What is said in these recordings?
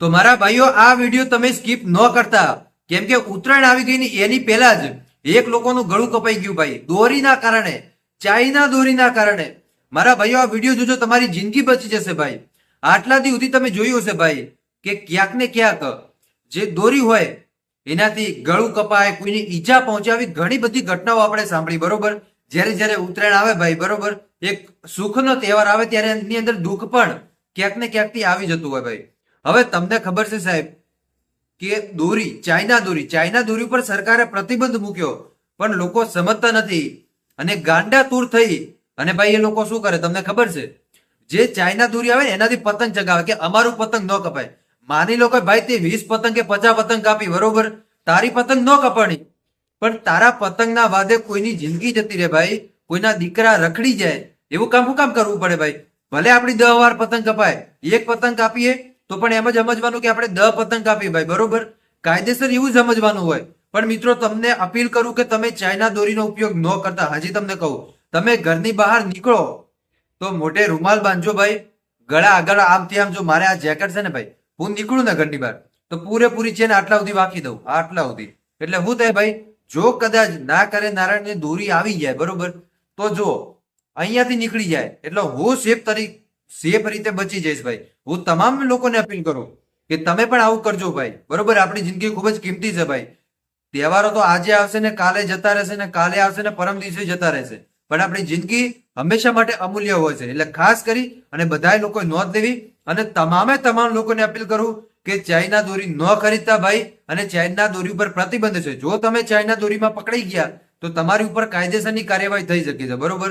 તો મારા ભાઈઓ, આ વીડિયો તમે સ્કીપ ન કરતા. કેમ કે ઉત્તરાયણ આવી ગઈ ને એની પહેલા જ એક લોકોનું ગળું કપાઈ ગયું ભાઈ, દોરીના કારણે ચાઈના દોરીના કારણે. મારા ભાઈઓ, આ વીડિયો જોજો, તમારી જિંદગી બચી જશે ભાઈ. આટલા દી સુધી તમે જોયું હશે ભાઈ કે ક્યાંક ને ક્યાંક જે દોરી હોય, એનાથી ગળું કપાય, કોઈને ઈજા પહોંચે ઘણી બધી ઘટનાઓ આપણે સાંભળી, બરોબર? જ્યારે જ્યારે ઉત્તરાયણ આવે ભાઈ, બરોબર? એક સુખનો તહેવાર આવે, ત્યારે એની અંદર દુઃખ પણ ક્યાંક ને ક્યાંકથી આવી જતું હોય ભાઈ. હવે તમને ખબર છે સાહેબ કે દોરી, ચાઇના દોરી ચાઇના દોરી ઉપર સરકારે પ્રતિબંધ મૂક્યો, પણ લોકો સમજતા નથી. અને ગાંડા તૂર થઈ. અને ભાઈ, એ લોકો શું કરે તમને ખબર છે? જે ચાઇના દોરી આવે એનાથી પતંગ ચગાવે કે અમારું પતંગ ન કપાય. માની લો કે ભાઈ, તે વીસ પતંગ કે પચાસ પતંગ કાપી, બરોબર? તારી પતંગ ન કપાણી. પણ તારા પતંગના વાદે કોઈની જિંદગી જતી રહે ભાઈ. કોઈના દીકરા રખડી જાય. એવું કામ શું કામ કરવું પડે ભાઈ? ભલે આપણી દહ વાર પતંગ કપાય. એક પતંગ કાપીએ તો પણ એમ જ સમજવાનું કે આપણે દહ પતંગ કાપીએ ભાઈ, બરોબર? કાયદેસર એવું સમજવાનું હોય. પણ મિત્રો, તમને અપીલ કરું કે તમે ચાઇના દોરીનો ઉપયોગ ન કરતા. હજી તમને કહું, તમે ઘરની બહાર નીકળો તો મોટે રૂમાલ બાંધજો ભાઈ. ગળા આગળ આમ જો, મારે આ જેકેટ છે ને ભાઈ, હું નીકળું ને ઘરની બહાર, તો પૂરેપૂરી છે ને આટલા સુધી વાંકી દઉં, આટલા સુધી. એટલે હું થાય ભાઈ, જો કદાચ ના કરે નારાયણની દોરી આવી જાય, બરોબર? તો જો, અહીંયાથી નીકળી જાય. એટલે હું સેફ તરીકે સેફ રીતે બચી જઈશ ભાઈ. હું તમામ લોકોને અપીલ કરું કે તમે પણ આવું કરજો ભાઈ. બરોબર? આપણી જિંદગી ખૂબ જ કિંમતી છે ભાઈ. તહેવારો તો આજે આવશે ને કાલે જતા રહેશે ને કાલે આવશે ને પરમ દિવસે જતા રહેશે. પણ આપણી જિંદગી હંમેશા માટે અમૂલ્ય હોય છે. એટલે ખાસ કરી અને બધા લોકોએ નોંધ લેવી અને તમામે તમામ લોકોને અપીલ કરું કે ચાઇના દોરી ન ખરીદતા ભાઈ અને ચાઇના દોરી ઉપર પ્રતિબંધ છે. જો તમે ચાઇના દોરીમાં પકડાઈ ગયા, તો તમારી ઉપર કાયદેસરની કાર્યવાહી થઈ શકે છે. બરોબર?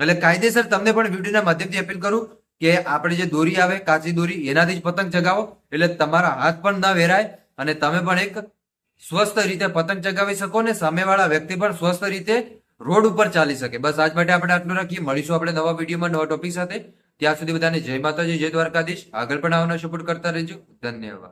એટલે કાયદેસર તમને પણ વિડીયોના માધ્યમથી અપીલ કરું કે આપણે જે દોરી આવે, કાચી દોરી, એનાથી જ પતંગ ચગાવો. એટલે તમારા હાથ પણ ના વેરાય અને તમે પણ એક સ્વસ્થ રીતે પતંગ ચગાવી શકો ને સામેવાળા વ્યક્તિ પણ સ્વસ્થ રીતે રોડ ઉપર ચાલી શકે. બસ આજ માટે આપણે આટલું રાખીએ. મળીશું આપણે નવા વિડીયોમાં નવા ટોપિક સાથે. ત્યાં સુધી બધાને જય માતાજી, જય દ્વારકાધીશ. આગળ પણ આવવાનો સપોર્ટ કરતા રહેજો. ધન્યવાદ.